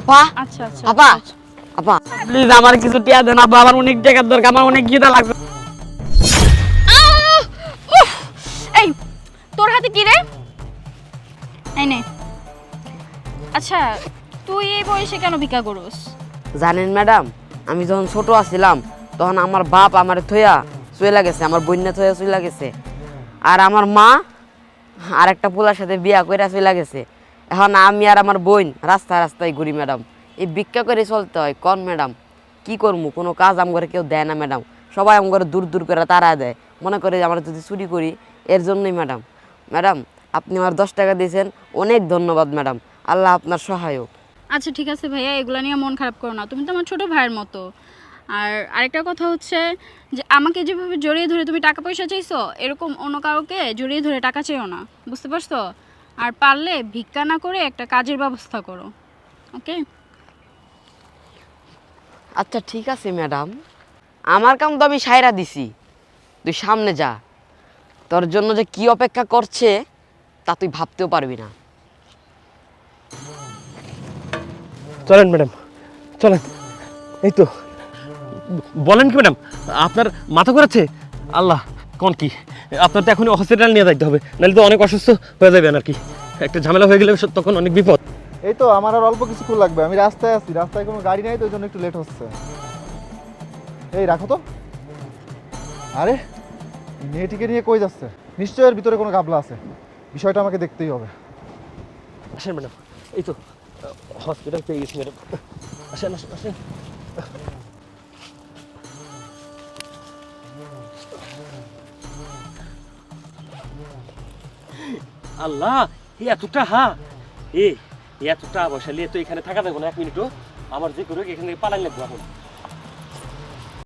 আপা আচ্ছা আচ্ছা আপা আপা। প্লিজ আমার কিছু টিয়া দেন আমার অনেক টাকার দরকার আমার অনেক গিয়ে লাগবে। এই তোর হাতে কি রে? এই নে। আচ্ছা তুই এই বয়সে কেন ভিক্ষা করস? জানেন ম্যাডাম আমি যখন ছোট আছিলাম তখন আমার বাপ আমার থইয়া চলে গেছে আমার বন্যা থইয়া চলে গেছে। আর আমার মা আর একটা পোলার সাথে বিয়া করে চলে গেছে। এখন আমি আর আমার বোন রাস্তায় রাস্তায় ঘুরি ম্যাডাম এই ভিক্ষা করে চলতে হয়, কন ম্যাডাম কি করব কোনো কাজ আম করে কেউ দেয় না ম্যাডাম সবাই আম করে দূর দূর করে তারা দেয়। মনে করে আমরা যদি চুরি করি, এর জন্যই ম্যাডাম ম্যাডাম আপনি আমার দশ টাকা দিয়েছেন। অনেক ধন্যবাদ ম্যাডাম আল্লাহ আপনার সহায়ক। আচ্ছা ঠিক আছে ভাইয়া, এগুলো নিয়ে মন খারাপ করো না। তুমি তো আমার ছোট ভাইয়ের মতো। আর আরেকটা কথা হচ্ছে যে, আমাকে যেভাবে জড়িয়ে ধরে তুমি টাকা পয়সা চাইছো, এরকম অন্য কাউকে জড়িয়ে ধরে টাকা চাইও না। বুঝতে পারছ? আর পারলে ভিক্ষা না করে একটা কাজের ব্যবস্থা করো ওকে আচ্ছা ঠিক আছে ম্যাডাম আমার কাম তো আমি সায়রা দিছি। তুই সামনে যা। তোর জন্য যে কি অপেক্ষা করছে তা তুই ভাবতেও পারবি না। চলেন ম্যাডাম চলেন। এই তো। বলেন কি ম্যাডাম আপনার মাথা ঘোরাচ্ছে? আল্লাহ। কোন কি? আপনার তো এখনই হসপিটাল নিয়ে যাইতে হবে নাহলে তো অনেক অসুস্থ হয়ে যাবেন আর কি। একটা ঝামেলা হয়ে গেলে তখন অনেক বিপদ। এই তো আমার আর অল্প কিছুক্ষণ লাগবে আমি রাস্তায় আছি রাস্তায় কোনো গাড়ি নাই তো ওই জন্য একটু লেট হচ্ছে। এই রাখো তো। আরে মেয়েটিকে নিয়ে কই যাচ্ছে? নিশ্চয়ই এর ভিতরে কোনো গাবলা আছে। বিষয়টা আমাকে দেখতেই হবে। আসেন ম্যাডাম এই তো হসপিটাল পেয়ে গেছি ম্যাডাম। আসেন আসেন আসেন। আল্লাহ এতটা হা? এ এতটা নিয়ে তো এখানে থাকা যাব না, এক মিনিটও। আমার যে করে এখান পালাই লাগবো এখন।